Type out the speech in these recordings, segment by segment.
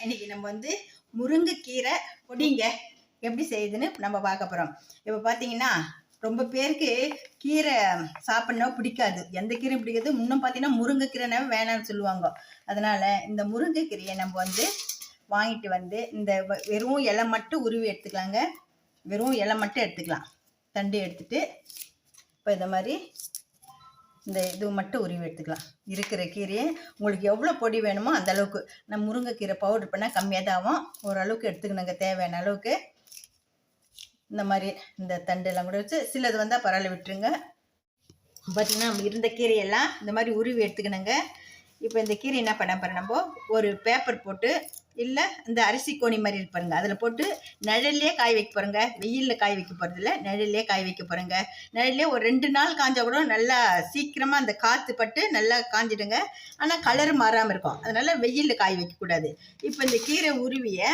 இன்னைக்கு நம்ம வந்து முருங்கைக்கீரை பொடிங்க எப்படி செய்யுதுன்னு நம்ம பார்க்க போகிறோம் இப்போ பார்த்தீங்கன்னா ரொம்ப பேருக்கு கீரை சாப்பிட்ணும் பிடிக்காது. எந்த கீரையும் பிடிக்காது. இன்னும் பார்த்தீங்கன்னா முருங்கைக்கீரைனா வேணாம்னு சொல்லுவாங்க. அதனால இந்த முருங்கைக்கீரையை நம்ம வந்து வாங்கிட்டு வந்து இந்த வ- வெறும் இலை மட்டும் உருவி எடுத்துக்கலாங்க. வெறும் இலை மட்டும் எடுத்துக்கலாம். தண்டு எடுத்துட்டு இப்போ இந்த மாதிரி இந்த இது மட்டும் உருவி எடுத்துக்கலாம். இருக்கிற கீரையை உங்களுக்கு எவ்வளோ பொடி வேணுமோ அந்த அளவுக்கு. நம்ம முருங்கைக்கீரை பவுடர் பண்ணால் கம்மியாக தான் ஆகும். ஓரளவுக்கு எடுத்துக்கணுங்க தேவையான அளவுக்கு. இந்த மாதிரி இந்த தண்டெல்லாம் கூட வச்சு சிலது வந்தால் பரவாயில்ல விட்டுருங்க. பார்த்தீங்கன்னா இருந்த கீரையெல்லாம் இந்த மாதிரி உருவி எடுத்துக்கணுங்க. இப்போ இந்த கீரை என்ன பண்ண போகிறோம் நம்ம? ஒரு பேப்பர் போட்டு இல்லை இந்த அரிசி கோணி மாதிரி இருப்பாருங்க அதில் போட்டு நிழல்லே காய வைக்க போகிறோங்க வெயிலில் காய வைக்க போகிறதில்ல நிழல்லே காய வைக்க போகிறோங்க நிழல்லே ஒரு ரெண்டு நாள் காஞ்சா கூட நல்லா சீக்கிரமாக அந்த காற்று பட்டு நல்லா காஞ்சிடுங்க. ஆனால் கலர் மாறாமல் இருக்கும். அதனால் வெயிலில் காய வைக்கக்கூடாது இப்போ இந்த கீரை உருவியை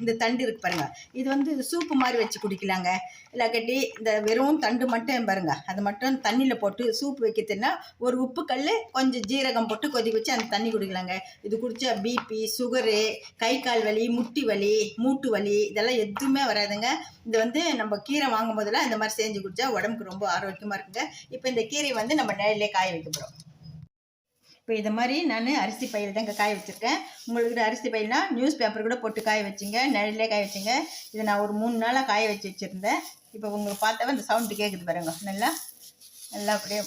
இந்த தண்டு இருக்கு பாருங்க. இது வந்து சூப்பு மாதிரி வச்சு குடிக்கலாங்க. இல்லாக்கட்டி இந்த வெறும் தண்டு மட்டும் பாருங்க. அது மட்டும் தண்ணியில் போட்டு சூப் வைக்கிறதுனா ஒரு உப்பு கல் கொஞ்சம் ஜீரகம் போட்டு கொதிக்க வச்சு அந்த தண்ணி குடிக்கலாங்க. இது குடித்தா பிபி சுகரு கை கால் வலி முட்டி வலி மூட்டு வலி இதெல்லாம் எதுவுமே வராதுங்க. இது வந்து நம்ம கீரை வாங்கும் போதெல்லாம் இந்த மாதிரி செஞ்சு குடித்தா உடம்புக்கு ரொம்ப ஆரோக்கியமாக இருக்குங்க. இப்போ இந்த கீரையை வந்து நம்ம நிழல்லே காய வைக்க போகிறோம் இப்போ இது மாதிரி நான் அரிசி பையில் இங்கே காய வச்சுருக்கேன். உங்களுக்கு அரிசி பயிர்னால் நியூஸ் பேப்பர் கூட போட்டு காய வச்சுங்க நிழலே காய வச்சுங்க. இதை நான் ஒரு மூணு நாளாக காய வச்சு வச்சுருந்தேன். இப்போ உங்களுக்கு பார்த்தாவே இந்த சவுண்டு கேட்குது பாருங்க நல்லா நல்லா அப்படியே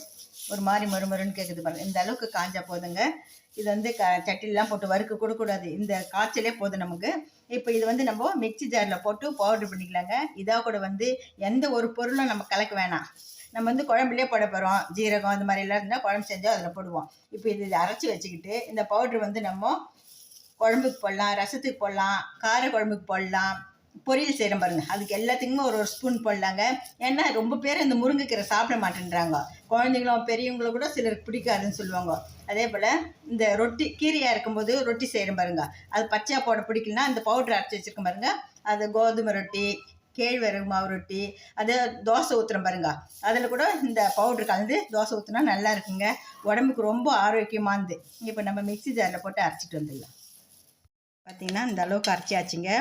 ஒரு மாதிரி மறுமருன்னு கேட்குது பாருங்க. இந்த அளவுக்கு காஞ்சா போதுங்க. இது வந்து க சட்டிலாம் போட்டு வறுக்க கொடுக்கூடாது இந்த காய்ச்சலே போதும் நமக்கு. இப்போ இது வந்து நம்ம மிக்ஸி ஜாரில் போட்டு பவுடர் பண்ணிக்கலாங்க. இதாக கூட வந்து எந்த ஒரு பொருளும் நம்ம கலக்க வேணாம். நம்ம வந்து குழம்புலேயே போட போகிறோம் ஜீரகம் அந்த மாதிரி எல்லாம் இருந்தால் குழம்பு செஞ்சால் அதில் போடுவோம். இப்போ இது அரைச்சி வச்சுக்கிட்டு இந்த பவுட்ரு வந்து நம்ம குழம்புக்கு போடலாம் ரசத்துக்கு போடலாம் கார குழம்புக்கு போடலாம் பொரியல் செய்கிறோம் பாருங்க. அதுக்கு எல்லாத்துக்குமே ஒரு ஒரு ஸ்பூன் போடலாங்க. ஏன்னா ரொம்ப பேர் இந்த முருங்கைக்கீரை சாப்பிட மாட்டேன்றாங்க. குழந்தைங்களும் பெரியவங்களும் கூட சிலருக்கு பிடிக்காதுன்னு சொல்லுவாங்க. அதே போல் இந்த ரொட்டி கீரையாக இருக்கும்போது ரொட்டி செய்கிறோம் பாருங்க. அது பச்சையாக போட பிடிக்கலனா இந்த பவுட்ரு அரைச்சி வச்சுருக்கோம் பாருங்க. அது கோதுமை ரொட்டி கேழ்வரகு மாவு ரொட்டி அது தோசை ஊற்றுறோம் பாருங்க. அதில் கூட இந்த பவுட்ரு கலந்து தோசை ஊற்றினா நல்லா இருக்குங்க. உடம்புக்கு ரொம்ப ஆரோக்கியமானது. இப்போ நம்ம மிக்சி ஜாரில் போட்டு அரைச்சிட்டு வந்துடலாம். பார்த்தீங்கன்னா இந்த அளவுக்கு அரைச்சாச்சுங்க.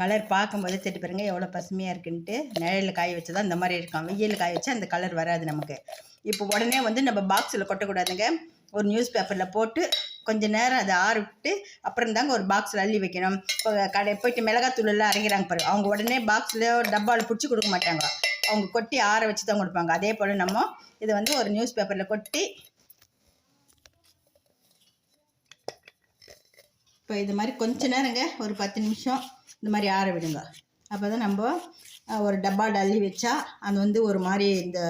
கலர் பார்க்கும்போது தெரிஞ்சு பாருங்க எவ்வளோ பசுமையாக இருக்குன்ட்டு. நிழலில் காய வச்சு தான் இந்த மாதிரி இருக்கும் வெயில் காய வச்சா அந்த கலர் வராது நமக்கு. இப்போ உடனே வந்து நம்ம பாக்ஸில் கொட்டக்கூடாதுங்க. ஒரு நியூஸ் பேப்பரில் போட்டு கொஞ்சம் நேரம் அதை ஆற விட்டு அப்புறம் தாங்க ஒரு பாக்ஸில் அள்ளி வைக்கணும். இப்போ கடை போயிட்டு மிளகாத்தூளெல்லாம் அரைக்கிறாங்க பாருங்க அவங்க உடனே பாக்ஸில் டப்பாவில் பிடிச்சி கொடுக்க மாட்டாங்க. அவங்க கொட்டி ஆற வச்சு தான் கொடுப்பாங்க. அதே போல் நம்ம இதை வந்து ஒரு நியூஸ் பேப்பரில் கொட்டி இப்போ இது மாதிரி கொஞ்ச நேரங்க ஒரு பத்து நிமிஷம் இந்த மாதிரி ஆற விடுங்க. அப்போ தான் நம்ம ஒரு டப்பாவில் அள்ளி வச்சா அது வந்து ஒரு மாதிரி இந்த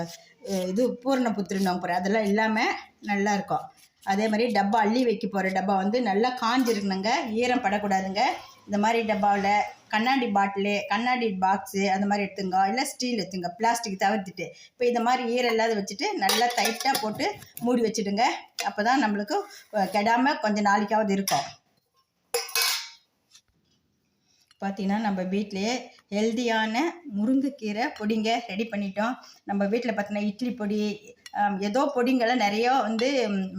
இது பூரண புத்திருந்தாங்க போகிற அதெல்லாம் இல்லாமல் நல்லா இருக்கும். அதே மாதிரி டப்பா அள்ளி வைக்க போகிற டப்பா வந்து நல்லா காஞ்சிருக்கணுங்க. ஈரம் படக்கூடாதுங்க. இந்த மாதிரி டப்பாவில் கண்ணாடி பாட்டிலு கண்ணாடி பாக்ஸு அந்த மாதிரி எடுத்துங்க. இல்லை ஸ்டீல் எடுத்துங்க. பிளாஸ்டிக் தவிர்த்துட்டு. இப்போ இந்த மாதிரி ஈரம் இல்லாத வச்சுட்டு நல்லா டைட்டாக போட்டு மூடி வச்சுடுங்க. அப்போ தான் நம்மளுக்கு கெடாமல் கொஞ்சம் நாளைக்காவது இருக்கும். பார்த்தீங்கன்னா நம்ம வீட்டிலேயே ஹெல்தியான முருங்கைக்கீரை பொடிங்க ரெடி பண்ணிட்டோம். நம்ம வீட்டில் பார்த்தீங்கன்னா இட்லி பொடி ஏதோ பொடிங்கெல்லாம் நிறைய வந்து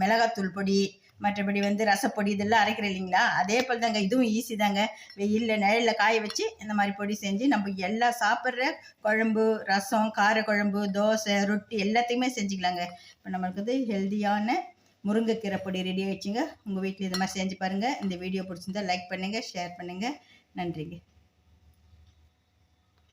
மிளகாத்தூள் பொடி மற்றபடி வந்து ரசப்பொடி இதெல்லாம் அரைக்கிற இல்லைங்களா? அதே போல் தாங்க இதுவும் ஈஸி தாங்க. வெயிலில் நிழலில் காய வச்சு இந்த மாதிரி பொடி செஞ்சு நம்ம எல்லா சாப்பிட்ற குழம்பு ரசம் கார குழம்பு தோசை ரொட்டி எல்லாத்தையுமே செஞ்சுக்கலாங்க. இப்போ நம்மளுக்கு வந்து ஹெல்தியான முருங்கைக்கீரை பொடி ரெடி ஆகிடுச்சிங்க உங்கள் வீட்டில் இது மாதிரி செஞ்சு பாருங்கள் இந்த வீடியோ பிடிச்சிருந்தா லைக் பண்ணுங்கள் ஷேர் பண்ணுங்கள் நன்றிங்க.